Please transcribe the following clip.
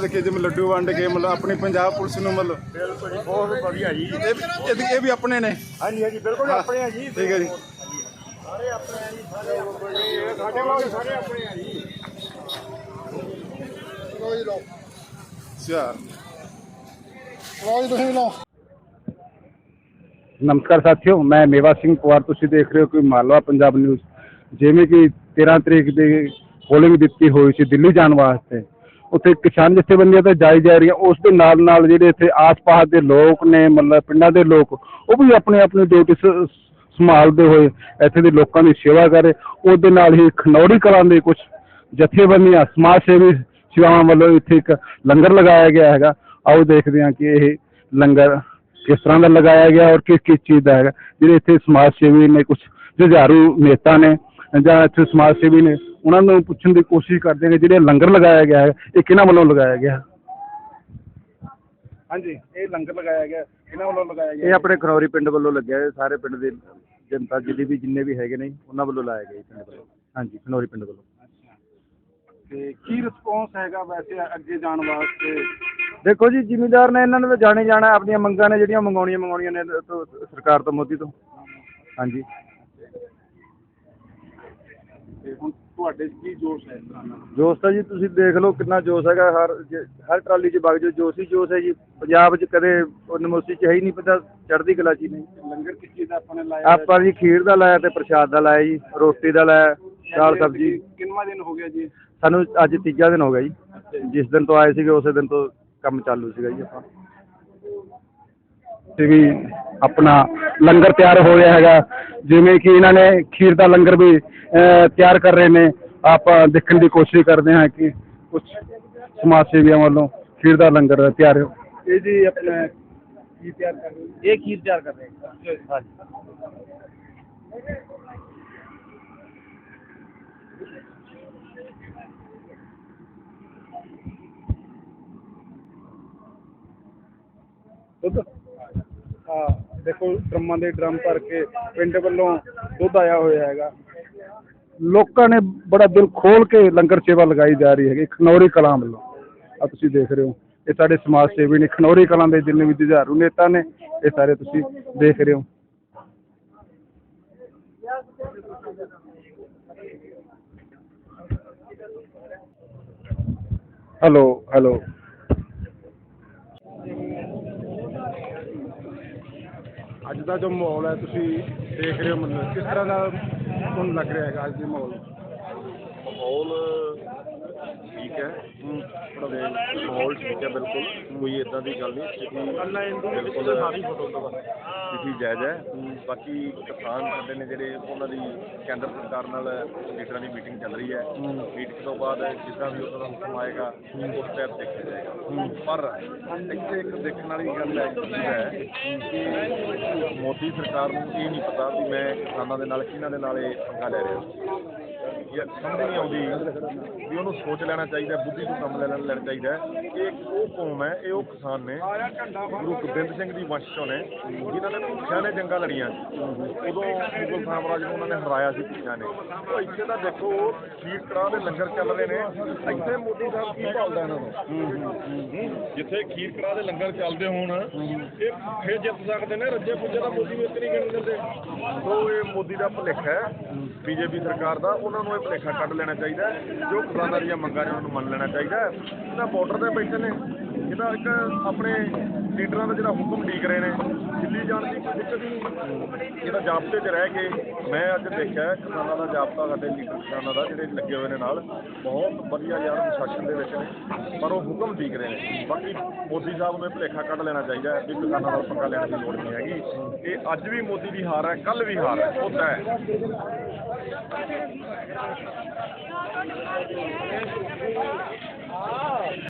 ਦੇਖੇ ਜਿਵੇਂ ਲੱਡੂ ਵੰਡ ਕੇ ਮਤਲਬ ਆਪਣੀ ਪੰਜਾਬ ਪੁਲਿਸ ਨੂੰ ਮਤਲਬ ਬਿਲਕੁਲ ਜੀ ਬਹੁਤ ਵਧੀਆ ਜੀ। ਇਹ ਵੀ- ਇਹ- ਵੀ ਆਪਣੇ ਨੇ। ਹਾਂਜੀ ਹਾਂਜੀ ਬਿਲਕੁਲ ਆਪਣੇ ਆ ਜੀ। ਠੀਕ ਹੈ ਜੀ। ਸਾਰੇ ਆਪਣੇ ਆ ਜੀ ਸਾਰੇ ਆਪਣੇ ਇਹ ਸਾਡੇ ਕੋਲ ਸਾਰੇ ਆਪਣੇ ਆ ਜੀ। ਲੋ ਜੀ ਲੋ ਅੱਛਾ। ਲਓ ਜੀ ਤੁਸੀਂ ਵੀ ਨਮਸਕਾਰ ਸਾਥੀਓ, ਮੈਂ ਮੇਵਾ ਸਿੰਘ ਪਵਾਰ ਤੁਸੀਂ ਦੇਖ ਰਹੇ ਹੋ ਕਿ ਮਾਲਵਾ ਪੰਜਾਬ ਨਿਊਜ਼। ਜਿਵੇਂ ਕਿ 13 ਤਰੀਕ ਦੀ ਪੋਲਿੰਗ ਦਿੱਤੀ ਹੋਈ ਸੀ ਦਿੱਲੀ ਜਾਣ ਵਾਸਤੇ। ਉੱਥੇ ਕਿਸਾਨ ਜਥੇਬੰਦੀਆਂ ਤਾਂ ਜਾਈ ਜਾ ਰਹੀਆਂ, ਉਸ ਦੇ ਨਾਲ ਨਾਲ ਜਿਹੜੇ ਇੱਥੇ ਆਸ-ਪਾਸ ਦੇ ਲੋਕ ਨੇ, ਮਤਲਬ ਪਿੰਡਾਂ ਦੇ ਲੋਕ, ਉਹ ਵੀ ਆਪਣੇ ਆਪਣੀ ਡਿਊਟੀ ਸੰਭਾਲਦੇ ਹੋਏ ਇੱਥੇ ਦੇ ਲੋਕਾਂ ਦੀ ਸੇਵਾ ਕਰੇ ਉਹਦੇ ਨਾਲ ਹੀ ਖਨੌਰੀ ਕਲਾਂ ਦੇ ਕੁਝ ਜਥੇਬੰਦੀਆਂ, ਸਮਾਜ ਸੇਵੀ ਸੇਵਾਵਾਂ ਵੱਲੋਂ ਇੱਥੇ ਇੱਕ ਲੰਗਰ ਲਗਾਇਆ ਗਿਆ ਹੈਗਾ। ਆਓ ਦੇਖਦੇ ਹਾਂ ਕਿ ਇਹ ਲੰਗਰ ਕਿਸ ਤਰ੍ਹਾਂ ਦਾ ਲਗਾਇਆ ਗਿਆ ਔਰ ਕਿਸ ਕਿਸ ਚੀਜ਼ ਦਾ ਹੈਗਾ? ਜਿਹੜੇ ਇੱਥੇ ਸਮਾਜ ਸੇਵੀ ਨੇ ਕੁਝ ਜੁਝਾਰੂ ਨੇਤਾ ਨੇ ਜਾਂ ਇੱਥੇ ਸਮਾਜ ਸੇਵੀ ਨੇ ਉਹਨਾਂ ਨੂੰ ਪੁੱਛਣ ਦੀ ਕੋਸ਼ਿਸ਼ ਕਰਦੇ ਨੇ ਜਿਹੜੇ ਲੰਗਰ ਲਗਾਇਆ ਗਿਆ ਹੈ ਇਹ ਕਿਹਨਾਂ ਵੱਲੋਂ ਲਗਾਇਆ ਗਿਆ? ਹਾਂਜੀ ਇਹ ਲੰਗਰ ਲਗਾਇਆ ਗਿਆ ਕਿਹਨਾਂ ਵੱਲੋਂ ਲਗਾਇਆ ਇਹ ਆਪਣੇ ਖਨੌਰੀ ਪਿੰਡ ਵੱਲੋਂ ਲੱਗਿਆ ਹੈ ਸਾਰੇ ਪਿੰਡ ਦੇ ਜਨਤਾ ਜਿਹੜੀ ਵੀ ਜਿੰਨੇ ਵੀ ਹੈਗੇ ਨੇ ਉਹਨਾਂ ਵੱਲੋਂ ਲਾਇਆ ਗਿਆ ਜੀ ਪਿੰਡ ਵੱਲੋਂ। ਹਾਂਜੀ ਖਨੌਰੀ ਪਿੰਡ ਵੱਲੋਂ। ਤੇ ਕੀ ਰਿਸਪੌਂਸ ਹੈਗਾ ਵੈਸੇ ਅੱਗੇ ਜਾਣ ਵਾਸਤੇ? ਦੇਖੋ ਜੀ ਜ਼ਿਮੀਂਦਾਰ ਨੇ ਇਹਨਾਂ ਨੇ ਤਾਂ ਜਾਣੇ ਜਾਣਾ ਆਪਣੀਆਂ ਮੰਗਾਂ ਨੇ ਜਿਹੜੀਆਂ ਮੰਗਾਉਣੀਆਂ ਮੰਗਾਉਣੀਆਂ ਨੇ ਤੋਂ ਸਰਕਾਰ ਤੋਂ ਮੋਦੀ ਤੋਂ। ਹਾਂਜੀ। ਤੇ ਹੁਣ ਤੁਹਾਡੇ 'ਚ ਕੀ ਜੋਸ਼ ਹੈ ਇਸ ਤਰ੍ਹਾਂ ਦਾ ਜੋਸ਼ ਤਾਂ ਜੀ ਤੁਸੀਂ ਦੇਖ ਲਓ ਕਿੰਨਾ ਜੋਸ਼ ਹੈਗਾ ਹਰ ਜ- ਹਰ ਟਰਾਲੀ 'ਚ ਵਗ ਜੋ ਜੋਸ਼ ਹੀ ਜੋਸ਼ ਹੈ ਜੀ। ਪੰਜਾਬ 'ਚ ਕਦੇ ਨਮੋਸੀ 'ਚ ਹੈ ਹੀ ਨਹੀਂ ਪਤਾ ਚੜ੍ਹਦੀ ਕਲਾ 'ਚ ਹੀ ਨਹੀਂ। ਲੰਗਰ ਕਿਸ ਚੀਜ਼ ਦਾ ਆਪਾਂ ਨੇ ਲਾਇਆ? ਆਪਾਂ ਜੀ ਖੀਰ ਦਾ ਲਾਇਆ ਤੇ ਪ੍ਰਸ਼ਾਦ ਦਾ ਲਾਇਆ ਜੀ ਰੋਟੀ ਦਾ ਲਾਇਆ ਦਾਲ ਸਬਜ਼ੀ। ਕਿੰਨਾ ਦਿਨ ਹੋ ਗਿਆ ਜੀ? ਸਾਨੂੰ ਅੱਜ ਤੀਜਾ ਦਿਨ ਹੋ ਗਿਆ ਜੀ। ਜਿਸ ਦਿਨ ਤੋਂ ਆਏ ਸੀਗੇ ਉਸੇ ਦਿਨ ਤੋਂ ਕੰਮ ਚਾਲੂ ਸੀਗਾ ਜੀ ਆਪਾਂ। ਤੇ ਵੀ ਆਪਣਾ ਲੰਗਰ ਤਿਆਰ ਹੋ ਰਿਹਾ ਹੈਗਾ। ਜਿਵੇਂ ਕਿ ਇਹਨਾਂ ਨੇ ਖੀਰ ਦਾ ਲੰਗਰ ਵੀ ਤਿਆਰ ਕਰ ਰਹੇ ਨੇ। ਆਪਾਂ ਦੇਖਣ ਦੀ ਕੋਸ਼ਿਸ਼ ਕਰਦੇ ਹਾਂ ਕਿ ਕੁਝ ਸਮਾਜ ਸੇਵੀਆਂ ਵੱਲੋਂ ਖੀਰ ਦਾ ਲੰਗਰ ਤਿਆਰ ਹੋ ਇਹ ਜੀ ਆਪਣਾ ਕੀ ਤਿਆਰ ਕਰ ਰਹੇ ਇਹ ਖੀਰ ਤਿਆਰ ਕਰ ਰਹੇ ਹਾਂਜੀ। ਦੁੱਧ? ਹਾਂ, ਦੇਖੋ, ਡਰਮਾਂ ਦੇ ਡਰਮ ਭਰ ਕੇ ਪਿੰਡ ਵੱਲੋਂ ਦੁੱਧ ਆਇਆ ਹੋਇਆ ਹੈਗਾ। ਲੋਕਾਂ ਨੇ ਬੜਾ ਦਿਲ ਖੋਲ ਕੇ ਲੰਗਰ ਸੇਵਾ ਲਗਾਈ ਜਾ ਰਹੀ ਹੈਗੀ, ਖਨੌਰੀ ਕਲਾਂ ਵੱਲੋਂ। ਆ ਤੁਸੀਂ ਦੇਖ ਰਹੇ ਹੋ, ਇਹ ਸਾਡੇ ਸਮਾਜ ਸੇਵੀ ਨੇ, ਖਨੌਰੀ ਕਲਾਂ ਦੇ ਜਿੰਨੇ ਵੀ ਜੁਝਾਰੂ ਨੇਤਾ ਨੇ, ਇਹ ਸਾਰੇ ਤੁਸੀਂ ਦੇਖ ਰਹੇ ਹੋ। Hello hello. ਅੱਜ ਦਾ ਜੋ ਮਾਹੌਲ ਹੈ, ਤੁਸੀਂ ਦੇਖ ਰਹੇ ਹੋ ਮਤਲਬ ਕਿਸ ਤਰ੍ਹਾਂ ਦਾ ਤੁਹਾਨੂੰ ਲੱਗ ਰਿਹਾ ਹੈਗਾ ਅੱਜ ਦੇ ਮਾਹੌਲ ਮਾਹੌਲ? ਠੀਕ ਹੈ ਦੇ ਮਾਹੌਲ ਠੀਕ ਹੈ ਬਿਲਕੁਲ। ਕੋਈ ਇਦਾਂ ਦੀ ਗੱਲ ਨਹੀਂ ਸਥਿਤੀ ਬਿਲਕੁਲ ਸਥਿਤੀ ਜਾਇਜ਼ ਹੈ। ਬਾਕੀ ਕਿਸਾਨ ਸਾਡੇ ਨੇ ਜਿਹੜੇ ਉਹਨਾਂ ਦੀ ਕੇਂਦਰ ਸਰਕਾਰ ਨਾਲ ਲੀਡਰਾਂ ਦੀ ਮੀਟਿੰਗ ਚੱਲ ਰਹੀ ਹੈ। ਮੀਟਿੰਗ ਤੋਂ ਬਾਅਦ ਜਿੱਦਾਂ ਵੀ ਉਹਨਾਂ ਦਾ ਹੁਕਮ ਆਏਗਾ ਉਸ ਟਾਈਪ ਦੇਖਿਆ ਜਾਏਗਾ। ਪਰ ਇੱਥੇ ਇੱਕ ਦੇਖਣ ਵਾਲੀ ਗੱਲ ਹੈ ਕੀ ਹੈ ਕਿ ਮੋਦੀ ਸਰਕਾਰ ਨੂੰ ਇਹ ਨਹੀਂ ਪਤਾ ਵੀ ਮੈਂ ਕਿਸਾਨਾਂ ਦੇ ਨਾਲ ਕਿਹਨਾਂ ਦੇ ਨਾਲ ਇਹ ਪੰਗਾ ਲੈ ਰਿਹਾ। ਜਾਂ ਸਮਝ ਨਹੀਂ ਆਉਂਦੀ ਵੀ ਉਹਨੂੰ ਸੋਚ ਲੈਣਾ ਚਾਹੀਦਾ, ਬੁੱਧੀ ਤੋਂ ਕੰਮ ਲੈਣਾ ਲੈਣਾ ਚਾਹੀਦਾ ਹੈ। ਇਹ ਉਹ ਕੌਮ ਹੈ, ਇਹ ਉਹ ਕਿਸਾਨ ਨੇ, ਗੁਰੂ ਗੋਬਿੰਦ ਸਿੰਘ ਦੀ ਵੰਸ਼ ਨੇ, ਜਿਨ੍ਹਾਂ ਨੇ ਭੁੱਖਿਆਂ ਨੇ ਜੰਗਾਂ ਲੜੀਆਂ ਉਦੋਂ ਮੁਗਲ ਸਾਮਰਾਜ ਨੂੰ ਉਹਨਾਂ ਨੇ ਹਰਾਇਆ ਸੀ ਭੁੱਖਿਆਂ ਨੇ। ਉਹ ਇੱਥੇ ਤਾਂ ਦੇਖੋ ਖੀਰ ਕੜਾਹ ਦੇ ਲੰਗਰ ਚੱਲ ਰਹੇ ਨੇ। ਇੱਥੇ ਮੋਦੀ ਸਾਹਿਬ ਕੀ ਭਾਲਦਾ ਇਹਨਾਂ ਨੂੰ? ਜਿੱਥੇ ਖੀਰ ਕੜਾਹ ਦੇ ਲੰਗਰ ਚੱਲਦੇ ਹੋਣ, ਇਹ ਭੁੱਖੇ ਜਿੱਤ ਸਕਦੇ ਨੇ, ਰੱਜੇ ਪੁੱਜੇ ਦਾ ਮੋਦੀ ਨੂੰ ਨਹੀਂ ਗਿਣ ਸੋ ਇਹ ਮੋਦੀ ਦਾ ਭੁਲੇਖਾ ਹੈ। ਬੀਜੇਪੀ ਸਰਕਾਰ ਦਾ ਉਹਨਾਂ ਨੂੰ ਇਹ ਭੁਲੇਖਾ ਕੱਢ ਲੈਣਾ ਚਾਹੀਦਾ ਜੋ ਕਿਸਾਨਾਂ ਦੀਆਂ ਮੰਗਾਂ ਨੇ ਉਹਨਾਂ ਨੂੰ ਮੰਨ ਲੈਣਾ ਚਾਹੀਦਾ ਹੈ। ਇਹਦਾ ਬਾਰਡਰ ਤੇ ਬੈਠੇ ਨੇ ਇਹਦਾ ਇੱਕ ਆਪਣੇ ਲੀਡਰਾਂ ਦਾ ਜਿਹੜਾ ਹੁਕਮ ਢੀਕ ਰਹੇ ਨੇ, ਦਿੱਲੀ ਜਾਣ ਦੀ ਕੋਈ ਦਿੱਕਤ ਨਹੀਂ। ਇਹਦਾ ਜਾਬਤੇ 'ਚ ਰਹਿ ਕੇ ਮੈਂ ਅੱਜ ਦੇਖਿਆ ਕਿਸਾਨਾਂ ਦਾ ਜਾਬਤਾ ਸਾਡੇ ਲੀਡਰ ਕਿਸਾਨਾਂ ਦਾ, ਜਿਹੜੇ ਲੱਗੇ ਹੋਏ ਨੇ ਨਾਲ, ਬਹੁਤ ਵਧੀਆ ਯਾਰ ਅਨੁਸ਼ਾਸਨ ਦੇ ਵਿੱਚ ਨੇ, ਪਰ ਉਹ ਹੁਕਮ ਢੀਕ ਰਹੇ ਨੇ। ਬਾਕੀ ਮੋਦੀ ਸਾਹਿਬ ਨੂੰ ਇਹ ਭੁਲੇਖਾ ਕੱਢ ਲੈਣਾ ਚਾਹੀਦਾ ਹੈ ਵੀ ਕਿਸਾਨਾਂ ਨਾਲ ਪੰਗਾ ਲੈਣ ਦੀ ਲੋੜ ਨਹੀਂ ਹੈਗੀ। ਇਹ ਅੱਜ ਵੀ ਮੋਦੀ ਦੀ ਹਾਰ ਹੈ ਕੱਲ ਵੀ ਹਾਰ ਹੈ, ਉਹ ਤੈਅ ਹੈ।